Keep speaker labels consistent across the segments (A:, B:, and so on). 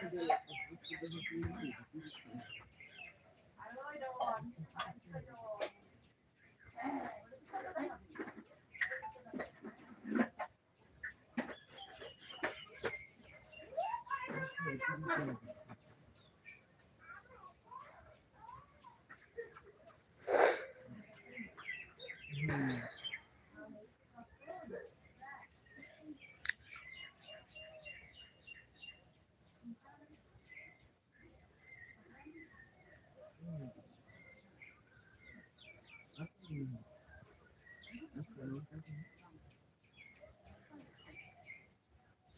A: Mm-hmm.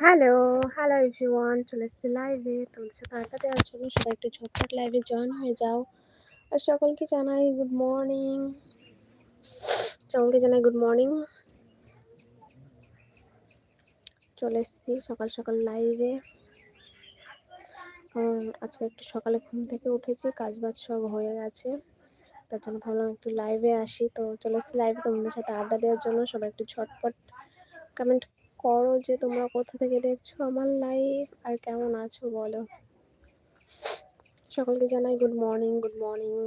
A: Hello hello everyone চলে এসেছি লাইভে তোমাদের সাথে আড্ডা দেওয়ার জন্য সবাই একটু ঝটপট লাইভে জয়েন হয়ে যাও। আর সকলকে জানাই গুড মর্নিং সকলকে জানাই গুড মর্নিং চলে এসেছি সকাল সকাল লাইভে আজকে একটু সকালে ঘুম থেকে উঠেছি কাজ বাজ সব হয়ে গেছে। তার জন্য ভাবলাম একটু লাইভে আসি। তো চলে এসেছি লাইভে তোমাদের সাথে আড্ডা দেওয়ার জন্য সবাই একটু ঝটপট কমেন্ট করো যে তোমরা কোথা থেকে দেখছ আমার লাইভ আর কেমন আছো বলো। সকলকে জানাই good morning good morning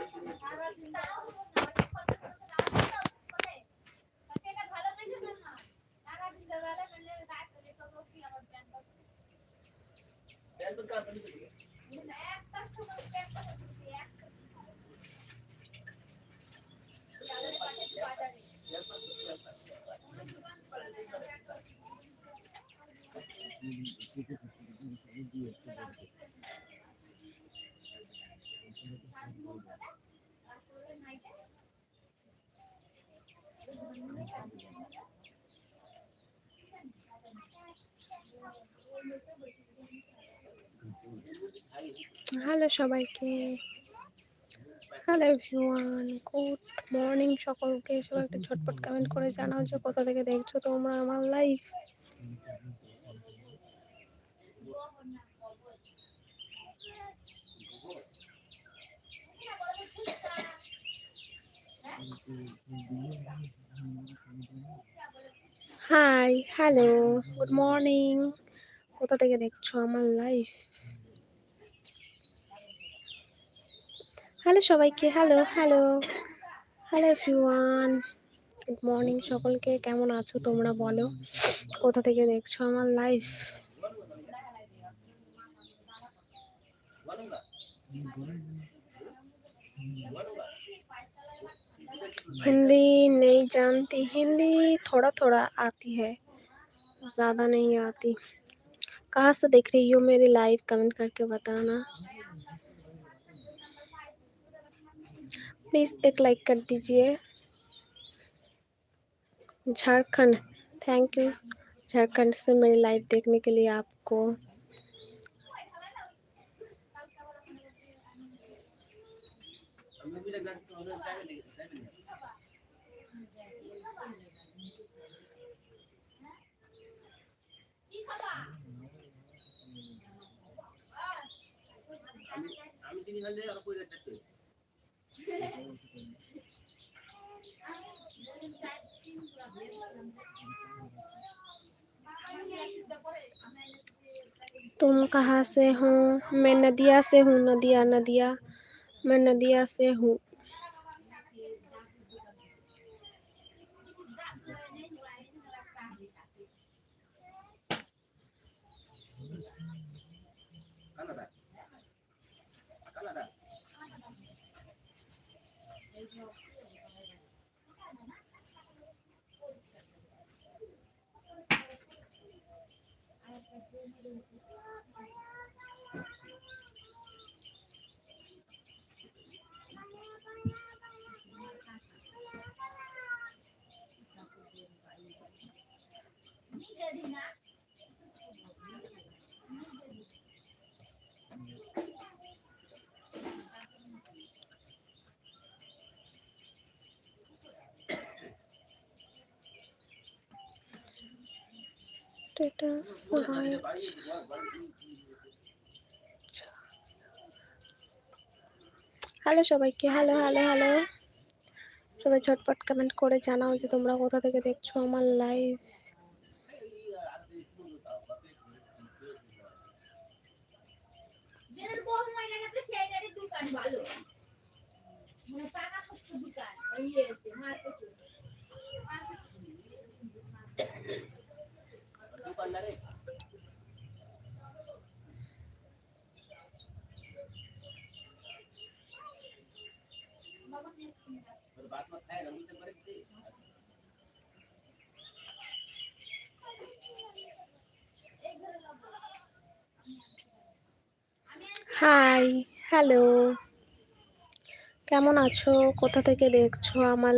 A: hello সবাইকে। হ্যালো এভরিওয়ান গুড মর্নিং সকলকে। সবাই একটু ঝটপট কমেন্ট করে জানাও যে কোথা থেকে দেখছ তোমরা আমার live hi hello good morning কোথা থেকে দেখছ আমার লাইফ হ্যালো সবাইকে hello hello hello everyone good morning সকলকে কেমন আছো তোমরা বলো? কোথা থেকে দেখছ আমার লাইভ हिंदी नहीं जानती। हिंदी थोड़ा थोड़ा आती है, ज़्यादा नहीं आती। कहाँ से देख रही हो मेरी लाइव कमेंट करके बताना। प्लीज़ एक लाइक कर दीजिए। झारखंड। थैंक यू झारखंड से मेरी लाइव देखने के लिए आपको तुम कहाँ से हो? मैं नदिया से हूँ नदिया नदिया। मैं नदिया से हूँ।
B: Jadi nggak status live hello সবাইকে। হ্যালো হ্যালো হ্যালো সবাই ঝটপট কমেন্ট করে জানাও যে তোমরা কোথা থেকে দেখছ আমার লাইভ
A: যেটার বউ
B: হাই হ্যালো কেমন আছো? কোথা থেকে দেখছ আমার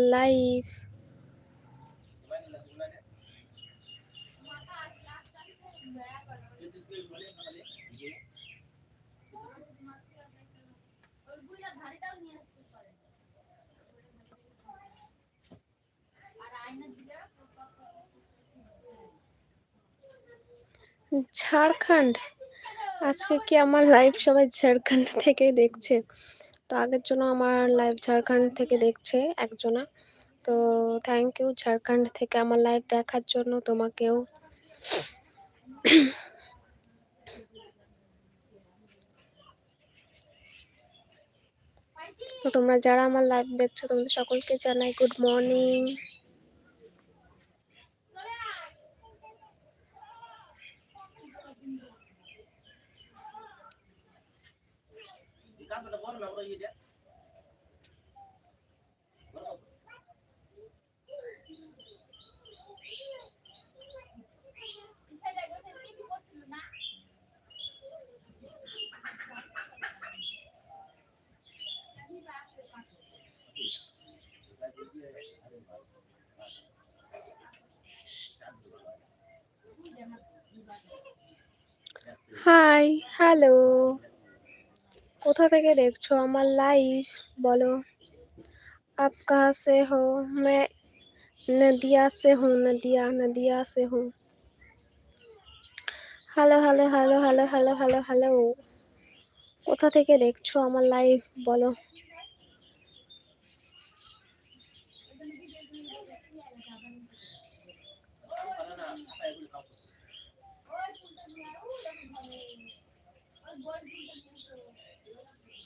A: দিলা
B: ঝাড়খণ্ড? আজকে কি আমার লাইভ সবাই ঝাড়খণ্ড থেকেই দেখছে? তো আগের জন্য আমার লাইভ ঝাড়খণ্ড থেকে দেখছে, একজনা। তো থ্যাংক ইউ ঝাড়খণ্ড থেকে আমার লাইভ দেখার জন্য তোমাকেও। তো তোমরা যারা আমার লাইভ দেখছ, তোমাদের সকলকে জানাই গুড মর্নিং
A: বিষয়টা কথা কিছু করছিল না
B: হাই হ্যালো কোথা থেকে দেখছো আমার লাইভ বলো आप कहाँ से हो मैं नदिया से हूँ नदिया नदिया से हूँ hello hello hello hello hello hello hello কোথা থেকে দেখছো আমার লাইভ বলো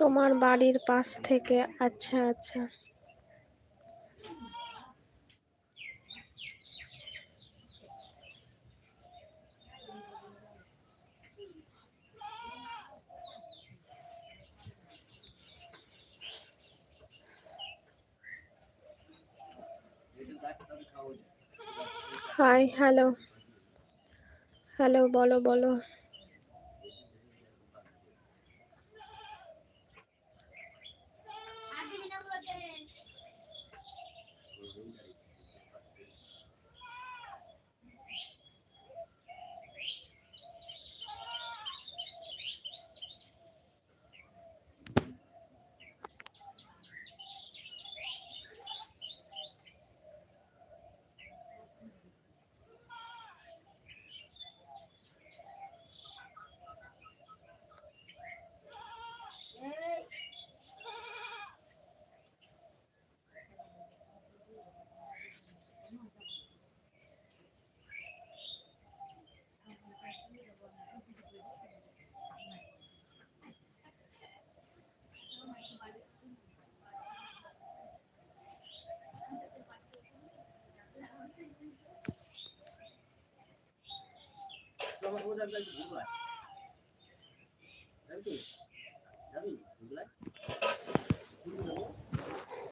B: তোমার বাড়ির পাশ থেকে। আচ্ছা আচ্ছা। হাই হ্যালো হ্যালো বলো বলো।
A: 现在就读
C: 出来。